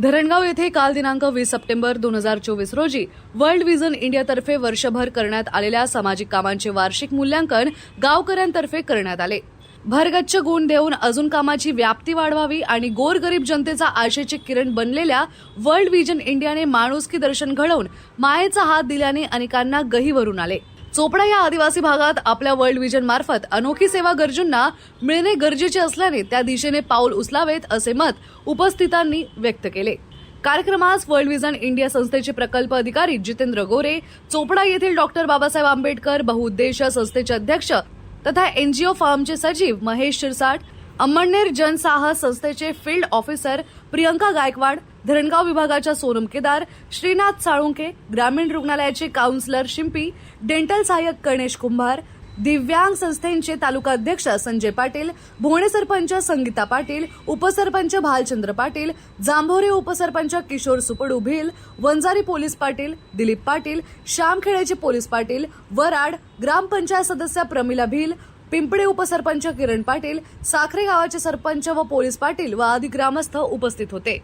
धरणगाव येथे काल दिनांक वीस सप्टेंबर दोन हजार चोवीस रोजी वर्ल्ड विजन इंडियातर्फे वर्षभर करण्यात आलेल्या सामाजिक कामांचे वार्षिक मूल्यांकन गावकऱ्यांतर्फे करण्यात आले. भरगच्च गुण देऊन अजून कामाची व्याप्ती वाढवावी आणि गोरगरीब जनतेचा आशेचे किरण बनलेल्या वर्ल्ड विजन इंडियाने माणुसकी दर्शन घडवून मायेचा हात दिल्याने अनेकांना गही भरून आले. चोपडा या आदिवासी भागात आपल्या वर्ल्ड विजन मार्फत अनोखी सेवा गरजूंना मिळणे गरजेचे असल्याने त्या दिशेने पाऊल उचलावेत असे मत उपस्थितांनी व्यक्त केले. कार्यक्रमास वर्ल्ड विजन इंडिया संस्थेचे प्रकल्प अधिकारी जितेंद्र गोरे चोपडा येथील डॉक्टर बाबासाहेब आंबेडकर बहुउद्देशीय संस्थेचे अध्यक्ष तथा एनजीओ फार्मचे सचिव महेश शिरसाट अमळनेर जनसाहस संस्थेचे फील्ड ऑफिसर प्रियंका गायकवाड धरणगाव विभागाच्या सोनम केदार श्रीनाथ साळुंके ग्रामीण रुग्णालयाचे काउन्सिलर शिंपी डेंटल सहाय्यक गणेश कुंभार दिव्यांग संस्थेचे तालुका अध्यक्ष संजय पाटील भोणे सरपंच संगीता पाटील उपसरपंच भालचंद्र पाटील जांभोरे उपसरपंच किशोर सुपडू भिल वंजारी पोलीस पाटील दिलीप पाटील श्यामखेड्याचे पोलीस पाटील वराड ग्रामपंचायत सदस्य प्रमिला भिल पिंपळे उपसरपंच किरण पाटील साखरे गावाचे सरपंच व पोलीस पाटील व आदी ग्रामस्थ उपस्थित होते.